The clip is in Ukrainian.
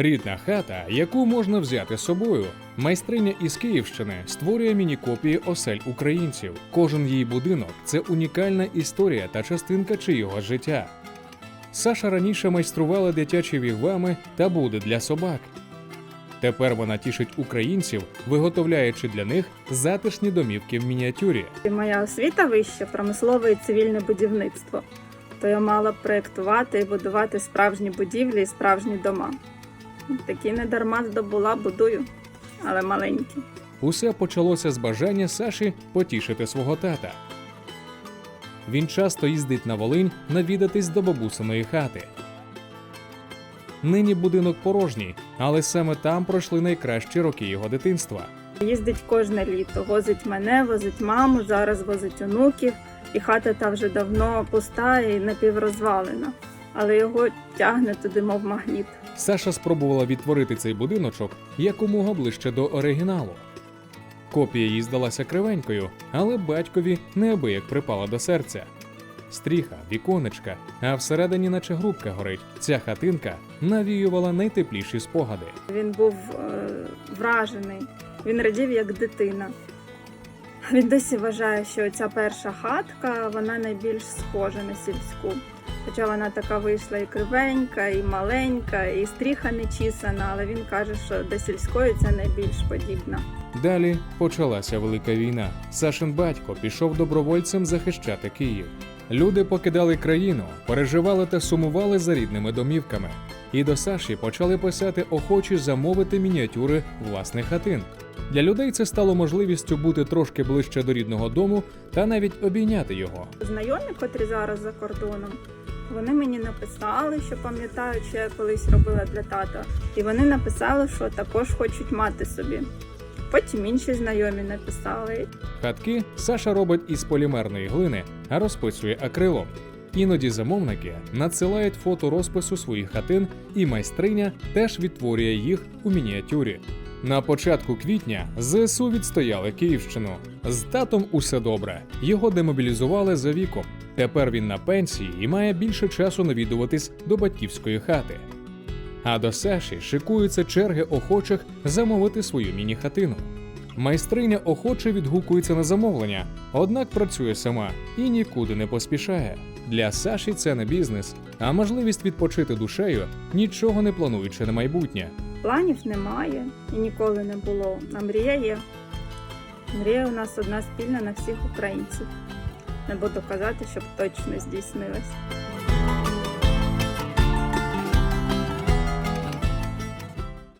Рідна хата, яку можна взяти з собою. Майстриня із Київщини створює міні-копії осель українців. Кожен її будинок це унікальна історія та частинка чийого життя. Саша раніше майструвала дитячі вігвами та буди для собак. Тепер вона тішить українців, виготовляючи для них затишні домівки в мініатюрі. Моя освіта вища, промислове і цивільне будівництво. То я мала проєктувати і будувати справжні будівлі і справжні дома. Такі не дарма здобула, будую, але маленькі. Усе почалося з бажання Саші потішити свого тата. Він часто їздить на Волинь навідатись до бабусиної хати. Нині будинок порожній, але саме там пройшли найкращі роки його дитинства. Їздить кожне літо, возить мене, возить маму, зараз возить онуків, і хата та вже давно пуста і напіврозвалена. Але його тягне туди, мов магніт. Саша спробувала відтворити цей будиночок якомога ближче до оригіналу. Копія їй здалася кривенькою, але батькові неабияк припала до серця. Стріха, віконечка, а всередині, наче грубка горить, ця хатинка навіювала найтепліші спогади. Він був е, вражений, він радів як дитина. Він досі вважає, що ця перша хатка вона найбільш схожа на сільську. Хоча вона така вийшла і кривенька, і маленька, і стріха не чісана, але він каже, що до сільської це найбільш подібна. Далі почалася велика війна. Сашин батько пішов добровольцем захищати Київ. Люди покидали країну, переживали та сумували за рідними домівками. І до Саші почали писати охочі замовити мініатюри власних хатин. Для людей це стало можливістю бути трошки ближче до рідного дому та навіть обійняти його. Знайомі, котрі зараз за кордоном, вони мені написали, що пам'ятають, що я колись робила для тата. І вони написали, що також хочуть мати собі. Потім інші знайомі написали. Хатки Саша робить із полімерної глини, а розписує акрилом. Іноді замовники надсилають фото розпису своїх хатин, і майстриня теж відтворює їх у мініатюрі. На початку квітня ЗСУ відстояли Київщину. З татом усе добре. Його демобілізували за віком. Тепер він на пенсії і має більше часу навідуватись до батьківської хати. А до Саші шикуються черги охочих замовити свою міні-хатину. Майстриня охоче відгукується на замовлення, однак працює сама і нікуди не поспішає. Для Саші це не бізнес, а можливість відпочити душею, нічого не плануючи на майбутнє. Планів немає і ніколи не було. А мрія є. Мрія у нас одна спільна на всіх українців. Не буду казати, щоб точно здійснилась.